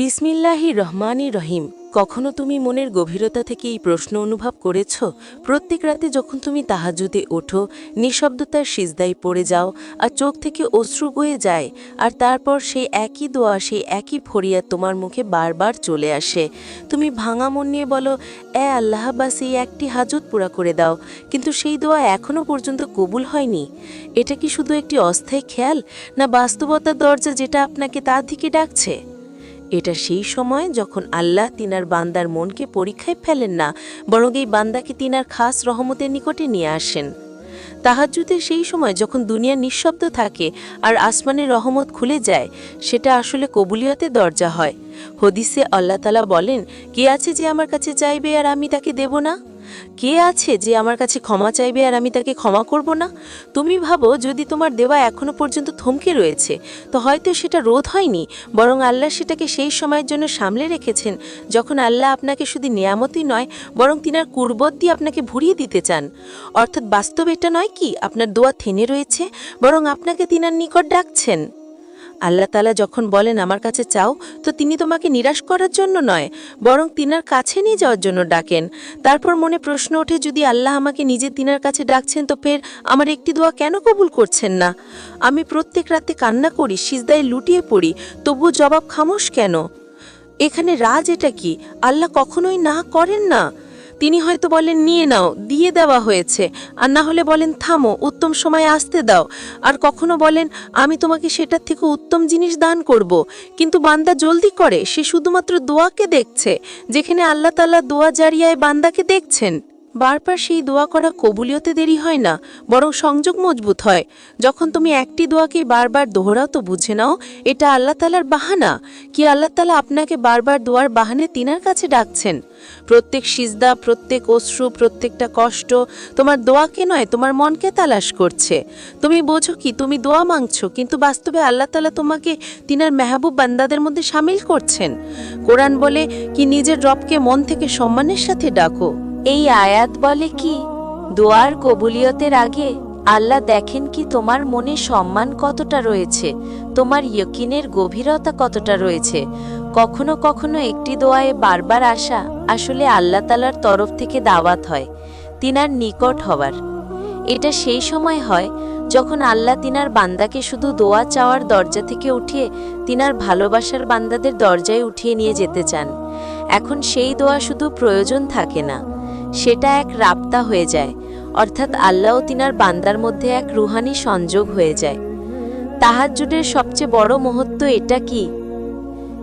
বিসমিল্লাহি রহমানি রহিম, কখনো তুমি মনের গভীরতা থেকে এই প্রশ্ন অনুভব করেছ? প্রত্যেক রাতে যখন তুমি তাহাজুদে ওঠো নিঃশব্দতার সিজদাই পড়ে যাও আর চোখ থেকে অশ্রু বয়ে যায় আর তারপর সেই একই দোয়া, সেই একই ফরিয়া তোমার মুখে বারবার চলে আসে। তুমি ভাঙা মন নিয়ে বলো, এ আল্লাহ, বাস এই একটি হাজত পুরা করে দাও। কিন্তু সেই দোয়া এখনও পর্যন্ত কবুল হয়নি। এটা কি শুধু একটি অস্থায়ী খেয়াল, না বাস্তবতার দরজা যেটা আপনাকে তার দিকে ডাকছে? এটা সেই সময় যখন আল্লাহ তিনার বান্দার মনকে পরীক্ষায় ফেলেন না, বরং এই বান্দাকে তিনার খাস রহমতের নিকটে নিয়ে আসেন। তাহাজুতে সেই সময় যখন দুনিয়া নিঃশব্দ থাকে আর আসমানের রহমত খুলে যায়, সেটা আসলে কবুলিয়াতে দরজা হয়। হদিসে আল্লাহ তালা বলেন, কে আছে যে আমার কাছে চাইবে আর আমি তাকে দেব না? কে আছে যে আমার কাছে ক্ষমা চাইবে আর আমি তাকে ক্ষমা করব না? তুমি ভাবো, যদি তোমার দেওয়া এখনও পর্যন্ত থমকে রয়েছে, তো হয়তো সেটা রোধ হয়নি, বরং আল্লাহ সেটাকে সেই সময়ের জন্য সামলে রেখেছেন, যখন আল্লাহ আপনাকে শুধু নিয়ামতই নয়, বরং তিনার কুর্বত দিয়ে আপনাকে ভরিয়ে দিতে চান। অর্থাৎ বাস্তব এটা নয় কি, আপনার দোয়া থেনে রয়েছে, বরং আপনাকে তিনার নিকট ডাকছেন। আল্লাহ তালা যখন বলেন, আমার কাছে চাও, তো তিনি তোমাকে নিরাশ করার জন্য নয়, বরং তিনার কাছে নিয়ে যাওয়ার জন্য ডাকেন। তারপর মনে প্রশ্ন ওঠে, যদি আল্লাহ আমাকে নিজে তিনার কাছে ডাকছেন, তো ফের আমার একটি দোয়া কেন কবুল করছেন না? আমি প্রত্যেক রাতে কান্না করি, সিজদায় লুটিয়ে পড়ি, তবুও জবাব খামোশ কেন? এখানে রাজ এটা কি? আল্লাহ কখনোই না করেন না? তিনি হয়তো বলেন, নিয়ে নাও, দিয়ে দেওয়া হয়েছে। আর না হলে বলেন, থামো, উত্তম সময় আসতে দাও। আর কখনো বলেন, আমি তোমাকে সেটার থেকে উত্তম জিনিস দান করব। কিন্তু বান্দা জলদি করে, সে শুধুমাত্র দোয়াকে দেখছে, যেখানে আল্লাহ তাল্লাহ দোয়া জারিয়ায় বান্দাকে দেখছেন। বারবার সেই দোয়া করা কবুলিয়তে দেরি হয় না, বরং সংযোগ মজবুত হয়। যখন তুমি একটি দোয়াকে বারবার দোহরাও তো বুঝে নাও, এটা আল্লাহ তালার বাহানা। কি আল্লাহ তালা আপনাকে বারবার দোয়ার বাহানে তিনার কাছে ডাকছেন? প্রত্যেক সিজদা, প্রত্যেক অশ্রু, প্রত্যেকটা কষ্ট তোমার দোয়াকে নয়, তোমার মনকে তালাশ করছে। তুমি বোঝো কি, তুমি দোয়া মাংছো, কিন্তু বাস্তবে আল্লাহ তালা তোমাকে তিনার মেহবুব বান্দাদের মধ্যে সামিল করছেন। কোরআন বলে, কি নিজের রবকে মন থেকে সম্মানের সাথে ডাকো। এই আয়াত বলে কি, দোয়ার কবুলিয়তের আগে আল্লাহ দেখেন কি তোমার মনে সম্মান কতটা রয়েছে, তোমার ইয়কিনের গভীরতা কতটা রয়েছে। কখনো কখনো একটি দোয়ায় বারবার আসা আসলে আল্লাহ তালার তরফ থেকে দাওয়াত হয়, তিনার নিকট হওয়ার। এটা সেই সময় হয় যখন আল্লাহ তিনার বান্দাকে শুধু দোয়া চাওয়ার দরজা থেকে উঠিয়ে তিনার ভালোবাসার বান্দাদের দরজায় উঠিয়ে নিয়ে যেতে চান। এখন সেই দোয়া শুধু প্রয়োজন থাকে না। সেটা এক রাপ্তা হয়ে যায়, অর্থাৎ আল্লাহ তিনার বান্দার মধ্যে এক রুহানি সংযোগ হয়ে যায়। তাহাজ্জুদের সবচেয়ে বড় মহত্ব এটা কি?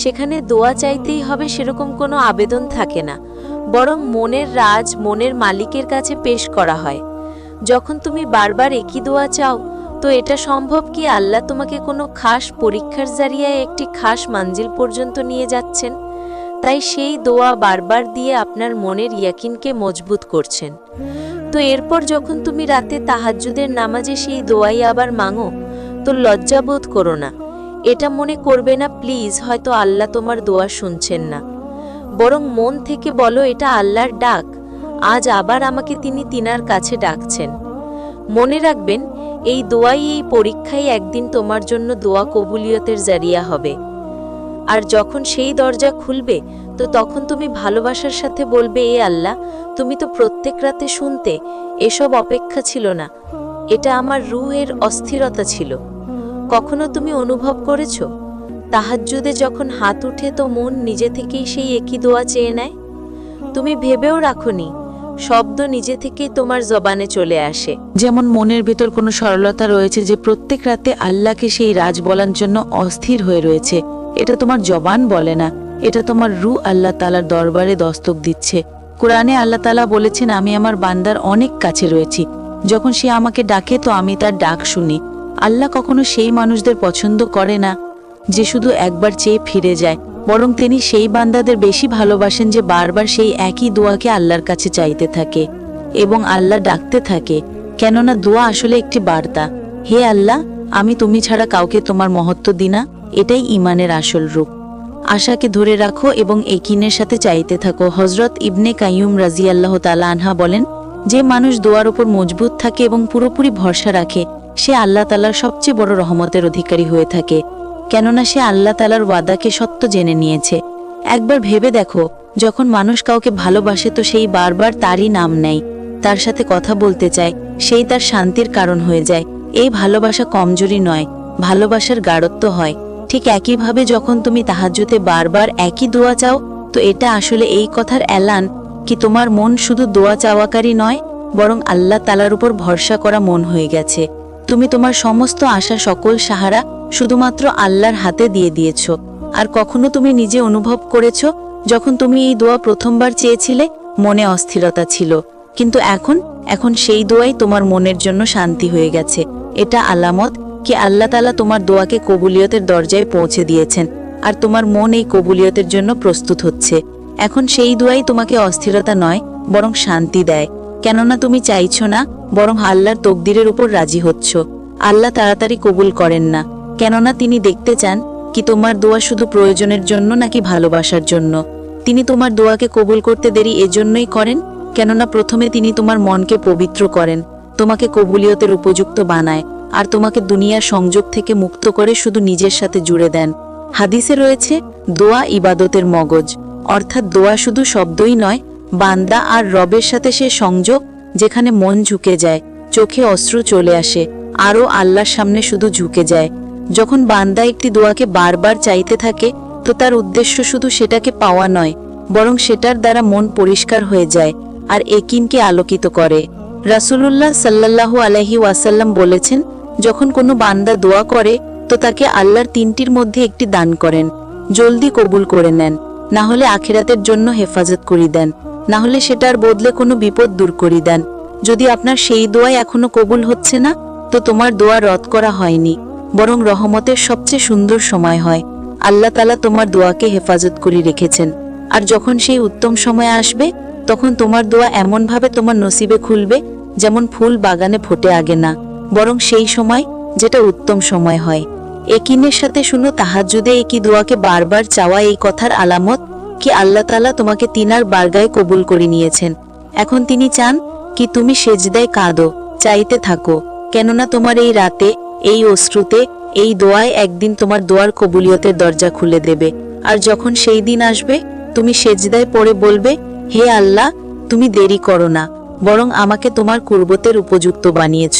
সেখানে দোয়া চাইতেই হবে সেরকম কোনো আবেদন থাকে না, বরং মনের রাজ মনের মালিকের কাছে পেশ করা হয়। যখন তুমি বারবার একই দোয়া চাও, তো এটা সম্ভব কি আল্লাহ তোমাকে কোনো খাস পরীক্ষার জারিয়ায় একটি খাস মাঞ্জিল পর্যন্ত নিয়ে যাচ্ছেন? তাই সেই দোয়া বারবার দিয়ে আপনার মনের ইয়াকিনকে মজবুত করছেন। তো এরপর যখন তুমি রাতে তাহাজ্জুদের নামাজে সেই দোয়াই আবার মাঙো, তো লজ্জাবোধ করো না। এটা মনে করবে না, প্লিজ, হয়তো আল্লাহ তোমার দোয়া শুনছেন না। বরং মন থেকে বলো, এটা আল্লাহর ডাক। আজ আবার আমাকে তিনি তিনার কাছে ডাকছেন। মনে রাখবেন, এই দোয়াই, এই পরীক্ষায় একদিন তোমার জন্য দোয়া কবুলিয়তের জারিয়া হবে। আর যখন সেই দরজা খুলবে, তো তখন তুমি ভালোবাসার সাথে বলবে, এ আল্লাহ, তুমি তো প্রত্যেক রাতে শুনতে, এসব অপেক্ষা ছিল না। এটা আমার রুহের অস্থিরতা ছিল। কখনো তুমি অনুভব করেছ? তাহাজ্জুদে যখন হাত উঠে তো মন নিজে থেকেই সেই একই দোয়া চেয়ে নেয়? তুমি ভেবেও রাখনি, শব্দ নিজে থেকেই তোমার জবানে চলে আসে। যেমন মনের ভেতর কোনো সরলতা রয়েছে যে প্রত্যেক রাতে আল্লাহকে সেই রাজ বলার জন্য অস্থির হয়ে রয়েছে এটা তোমার জবান বলে না। এটা তোমার রু আল্লাহ তালার দরবারে দস্তক দিচ্ছে। কোরআনে আল্লাহ তালা বলেছেন, আমি আমার বান্দার অনেক কাছে রয়েছি। যখন সে আমাকে ডাকে, তো আমি তার ডাক শুনি। আল্লাহ কখনো সেই মানুষদের পছন্দ করে না, যে শুধু একবার চেয়ে ফিরে যায়। বরং তিনি সেই বান্দাদের বেশি ভালোবাসেন, যে বারবার সেই একই দোয়াকে আল্লাহর কাছে চাইতে থাকে এবং আল্লাহ ডাকতে থাকে। কেননা দোয়া আসলে একটি বার্তা। হে আল্লাহ, আমি তুমি ছাড়া কাউকে তোমার মহত্ব দিনা। এটাই ইমানের আসল রূপ। আশাকে ধরে রাখো এবং একিনের সাথে চাইতে থাকো। হজরত ইবনে কাইয়ুম রাজি আল্লাহ তালা আনহা বলেন, যে মানুষ দোয়ার ওপর মজবুত থাকে এবং পুরোপুরি ভরসা রাখে, সে আল্লাহ তালার সবচেয়ে বড় রহমতের অধিকারী হয়ে থাকে। কেননা সে আল্লাহ তালার ওয়াদাকে সত্য জেনে নিয়েছে। একবার ভেবে দেখো, যখন মানুষ কাউকে ভালোবাসে তো সেই বারবার তারই নাম নেয়। তার সাথে কথা বলতে চায়, সেই তার শান্তির কারণ হয়ে যায়। এই ভালোবাসা কমজোরি নয়, ভালোবাসার গাঢ়ত্ব হয়। ঠিক একইভাবে যখন তুমি তাহাজ্জুতে বারবার একই দোয়া চাও, তো এটা আসলে এই কথার এলান কি তোমার মন শুধু দোয়া চাওয়াকারী নয়, বরং আল্লাহ তালার উপর ভরসা করা মন হয়ে গেছে। তুমি তোমার সমস্ত আশা সকল সাহারা শুধুমাত্র আল্লাহর হাতে দিয়ে দিয়েছ। আর কখনো তুমি নিজে অনুভব করেছ, যখন তুমি এই দোয়া প্রথমবার চেয়েছিলে, মনে অস্থিরতা ছিল। কিন্তু এখন এখন সেই দোয়াই তোমার মনের জন্য শান্তি হয়ে গেছে। এটা আলামত কি আল্লাহ তালা তোমার দোয়াকে কবুলিয়তের দরজায় পৌঁছে দিয়েছেন, আর তোমার মন এই কবুলিয়তের জন্য প্রস্তুত হচ্ছে। এখন সেই দোয়াই তোমাকে অস্থিরতা নয়, বরং শান্তি দেয়। কেননা তুমি চাইছ না, বরং আল্লাহর তকদিরের উপর রাজি হচ্ছ। আল্লাহ তাড়াতাড়ি কবুল করেন না। কেননা তিনি দেখতে চান, কি তোমার দোয়া শুধু প্রয়োজনের জন্য নাকি ভালোবাসার জন্য। তিনি তোমার দোয়াকে কবুল করতে দেরি এজন্যই করেন, কেননা প্রথমে তিনি তোমার মনকে পবিত্র করেন, তোমাকে কবুলিয়তের উপযুক্ত বানায়। আর তোমাকে দুনিয়ার সংযোগ থেকে মুক্ত করে শুধু নিজের সাথে জুড়ে দেন। হাদিসে রয়েছে, দোয়া ইবাদতের মগজ। অর্থাৎ দোয়া শুধু শব্দই নয়, বান্দা আর রবের সাথে সে সংযোগ, যেখানে মন ঝুঁকে যায়, চোখে অশ্রু চলে আসে, আরও আল্লাহর সামনে শুধু ঝুঁকে যায়। যখন বান্দা একটি দোয়াকে বারবার চাইতে থাকে, তো তার উদ্দেশ্য শুধু সেটাকে পাওয়া নয়, বরং সেটার দ্বারা মন পরিষ্কার হয়ে যায় আর একিনকে আলোকিত করে। রাসূলুল্লাহ সাল্লাল্লাহু আলাইহি ওয়াসাল্লাম বলেছেন যখন কোনো বান্দা দোয়া করে, তো তাকে আল্লাহর তিনটির মধ্যে একটি দান করেন। জলদি কবুল করে নেন, না হলে আখিরাতের জন্য হেফাজত করি দেন। না হলে সেটার বদলে কোনো বিপদ দূর করি দেন। যদি আপনার সেই দোয়াই এখনও কবুল হচ্ছে না, তো তোমার দোয়া রদ করা হয়নি, বরং রহমতের সবচেয়ে সুন্দর সময় হয়। আল্লাহ তালা তোমার দোয়াকে হেফাজত করে রেখেছেন। আর যখন সেই উত্তম সময় আসবে, তখন তোমার দোয়া এমনভাবে তোমার নসিবে খুলবে, যেমন ফুল বাগানে ফোটে আগে না। বরং সেই সময় যেটা উত্তম সময় হয়। একিনের সাথে শুনো, তাহাজ্জুদে একই দোয়াকে বারবার চাওয়া এই কথার আলামত কি আল্লাহ তালা তোমাকে তিনার বারগায় কবুল করে নিয়েছেন। এখন তিনি চান কি তুমি সেজদায় কাঁদো, চাইতে থাকো, কেননা তোমার এই রাতে, এই অশ্রুতে, এই দোয়ায় একদিন তোমার দোয়ার কবুলিয়তের দরজা খুলে দেবে। আর যখন সেই দিন আসবে, তুমি সেজদায় পড়ে বলবে, হে আল্লাহ, তুমি দেরি করো না, বরং আমাকে তোমার কুর্বতের উপযুক্ত বানিয়েছ।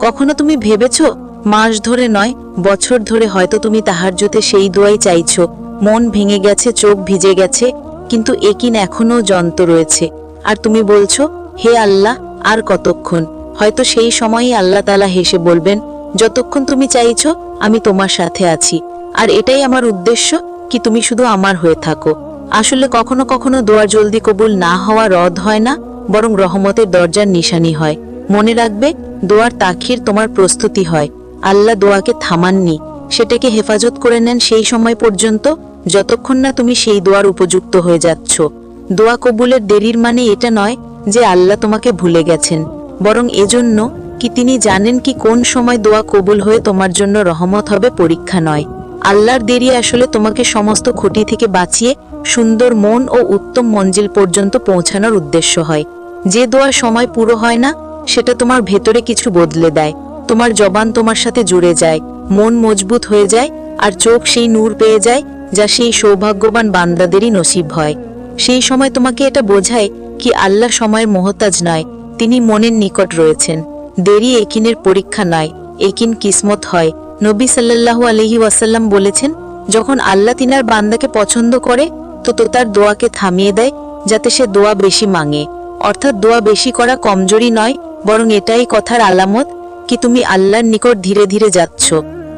কখনো তুমি ভেবেছ, মাস ধরে নয়, বছর ধরে হয়তো তুমি তাহার জোতে সেই দোয়াই চাইছ। মন ভেঙে গেছে, চোখ ভিজে গেছে, কিন্তু একিন এখনও যন্ত রয়েছে। আর তুমি বলছো, হে আল্লাহ, আর কতক্ষণ? হয়তো সেই সময়ই আল্লাহ তালা হেসে বলবেন, যতক্ষণ তুমি চাইছ, আমি তোমার সাথে আছি। আর এটাই আমার উদ্দেশ্য, কি তুমি শুধু আমার হয়ে থাকো। আসলে কখনো কখনো দোয়া জলদি কবুল না হওয়া রদ হয় না, বরং রহমতের দরজার নিশানি হয়। মনে রাখবে, দোয়ার তাখির তোমার প্রস্তুতি হয়। আল্লাহ দোয়াকে থামাননি। সেটাকে হেফাজত করে নেন সেই সময় পর্যন্ত, যতক্ষণ না তুমি সেই দোয়ার উপযুক্ত হয়ে যাচ্ছ। দোয়া কবুলের দেরির মানে এটা নয় যে আল্লাহ তোমাকে ভুলে গেছেন। বরং এজন্য কি তিনি জানেন কি কোন সময় দোয়া কবুল হয়ে তোমার জন্য রহমত হবে পরীক্ষা নয়। আল্লাহর দেরি আসলে তোমাকে সমস্ত ক্ষতি থেকে বাঁচিয়ে সুন্দর মন ও উত্তম মঞ্জিল পর্যন্ত পৌঁছানোর উদ্দেশ্য হয়। যে দোয়া সময় পুরো হয় না সেটা তোমার ভেতরে কিছু বদলে দেয়। তোমার জবান তোমার সাথে জুড়ে যায়। মন মজবুত হয়ে যায় আর চোখ সেই নূর পেয়ে যায় যা সেই সৌভাগ্যবান বান্দাদেরই নসিব হয়। সেই সময় তোমাকে এটা বোঝায় কি আল্লাহ সময়ের মহতাজ নয়, তিনি মনের নিকট রয়েছেন। দেরি একিনের পরীক্ষা নয়, একিন কিসমত হয়। নবী সাল্লাল্লাহু আলহি ওয়াসাল্লাম বলেছেন, যখন আল্লাহ তিনার বান্দাকে পছন্দ করে, তো তো তার দোয়াকে থামিয়ে দেয়, যাতে সে দোয়া বেশি মাঙে। অর্থাৎ দোয়া বেশি করা কমজোরি নয়, বরং এটাই কথার আলামত কি তুমি আল্লাহর নিকট ধীরে ধীরে যাচ্ছ।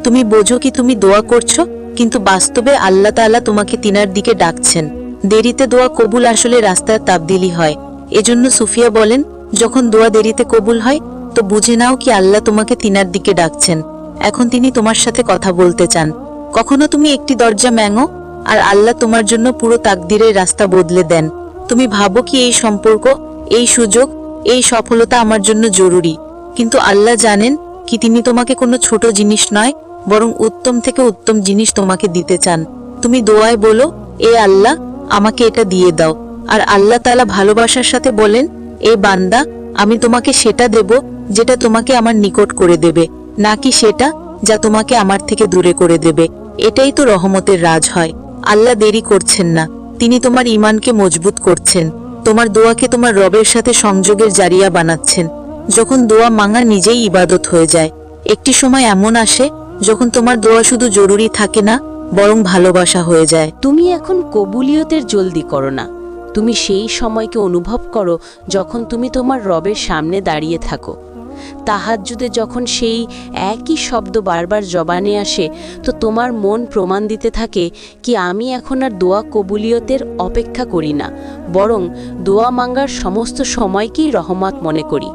তুমি বোঝো কি তুমি দোয়া করছ, কিন্তু বাস্তবে আল্লাহ তাআলা তোমাকে তিনার দিকে ডাকছেন। দেরিতে দোয়া কবুল আসলে রাস্তার তাবদিলি হয়। এজন্য সুফিয়া বলেন, যখন দোয়া দেরিতে কবুল হয়, তো বুঝে নাও কি আল্লাহ তোমাকে তিনার দিকে ডাকছেন। এখন তিনি তোমার সাথে কথা বলতে চান। কখনো তুমি একটি দরজা ম্যাঙো, আর আল্লাহ তোমার জন্য পুরো তাকদিরের রাস্তা বদলে দেন। তুমি ভাবো কি এই সম্পর্ক এই সুযোগ, এই সফলতা আমার জন্য জরুরি। কিন্তু আল্লাহ জানেন কি তিনি তোমাকে কোনো ছোট জিনিস নয়, বরং উত্তম থেকে উত্তম জিনিস তোমাকে দিতে চান। তুমি দোয়ায় বলো, এ আল্লাহ, আমাকে এটা দিয়ে দাও। আর আল্লাহ তালা ভালোবাসার সাথে বলেন, এ বান্দা, আমি তোমাকে সেটা দেব যেটা তোমাকে আমার নিকট করে দেবে নাকি সেটা যা তোমাকে আমার থেকে দূরে করে দেবে। এটাই তো রহমতের রাজ হয়। আল্লাহ দেরি করছেন না। তিনি তোমার ইমানকে মজবুত করছেন। তোমার দোয়াকে তোমার রবের সাথে সংযোগের জারিয়া বানাচ্ছেন। যখন দোয়া মাঙা নিজেই ইবাদত হয়ে যায়। একটি সময় এমন আসে, যখন তোমার দোয়া শুধু জরুরি থাকে না, বরং ভালোবাসা হয়ে যায়। তুমি এখন কবুলিয়তের জলদি করো না। তুমি সেই সময়কে অনুভব করো যখন তুমি তোমার রবের সামনে দাঁড়িয়ে থাকো। তাহাজ্জুদে যখন সেই একই শব্দ বারবার জবানে আসে, তো তোমার মন প্রমাণ দিতে থাকে কি আমি এখন আর দোয়া কবুলিয়তের অপেক্ষা করি না, বরং দোয়া মাঙ্গার সমস্ত সময়কেই রহমত মনে করি।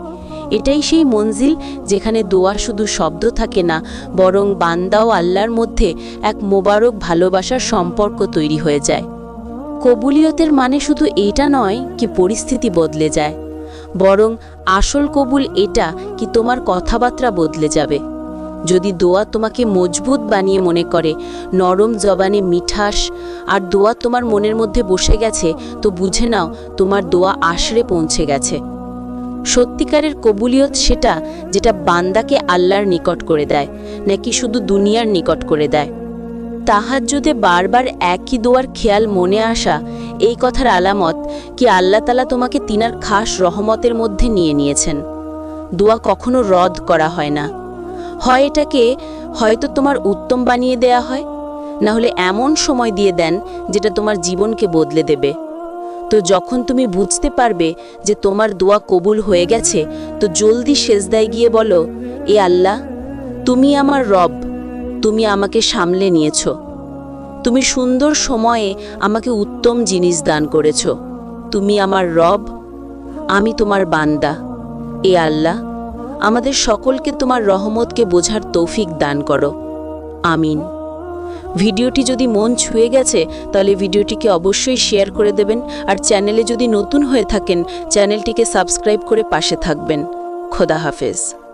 এটাই সেই মঞ্জিল যেখানে দোয়া শুধু শব্দ থাকে না, বরং বান্দা ও আল্লাহর মধ্যে এক মোবারক ভালোবাসার সম্পর্ক তৈরি হয়ে যায়। কবুলিয়তের মানে শুধু এটা নয় কি পরিস্থিতি বদলে যায়। বরং আসল কবুল এটা কি তোমার কথাবার্তা বদলে যাবে। যদি দোয়া তোমাকে মজবুত বানিয়ে মনে করে, নরম জবানে মিঠাস, আর দোয়া তোমার মনের মধ্যে বসে গেছে, তো বুঝে নাও তোমার দোয়া আশরে পৌঁছে গেছে। সত্যিকারের কবুলিয়ত সেটা যেটা বান্দাকে আল্লাহর নিকট করে দেয়, নাকি শুধু দুনিয়ার নিকট করে দেয়। তাহাজ্জুদে বারবার একই দোয়ার খেয়াল মনে আসা এই কথার আলামত কি আল্লাহ তালা তোমাকে তিনার খাস রহমতের মধ্যে নিয়ে নিয়েছেন। দোয়া কখনো রদ করা হয় না। হয় এটাকে হয়তো তোমার উত্তম বানিয়ে দেয়া হয়, না হলে এমন সময় দিয়ে দেন যেটা তোমার জীবনকে বদলে দেবে। তো যখন তুমি বুঝতে পারবে যে তোমার দোয়া কবুল হয়ে গেছে, তো জলদি সেজদায় গিয়ে বলো, এ আল্লাহ, তুমি আমার রব তুমি আমাকে সামলে নিয়েছ। তুমি সুন্দর সময়ে আমাকে উত্তম জিনিস দান করেছ। তুমি আমার রব, আমি তোমার বান্দা। এ আল্লাহ, আমাদের সকলকে তোমার রহমতকে বোঝার তৌফিক দান করো। আমিন। ভিডিওটি যদি মন ছুঁয়ে গেছে, তাহলে ভিডিওটিকে অবশ্যই শেয়ার করে দেবেন আর চ্যানেলে যদি নতুন হয়ে থাকেন, চ্যানেলটিকে সাবস্ক্রাইব করে পাশে থাকবেন। খোদা হাফেজ।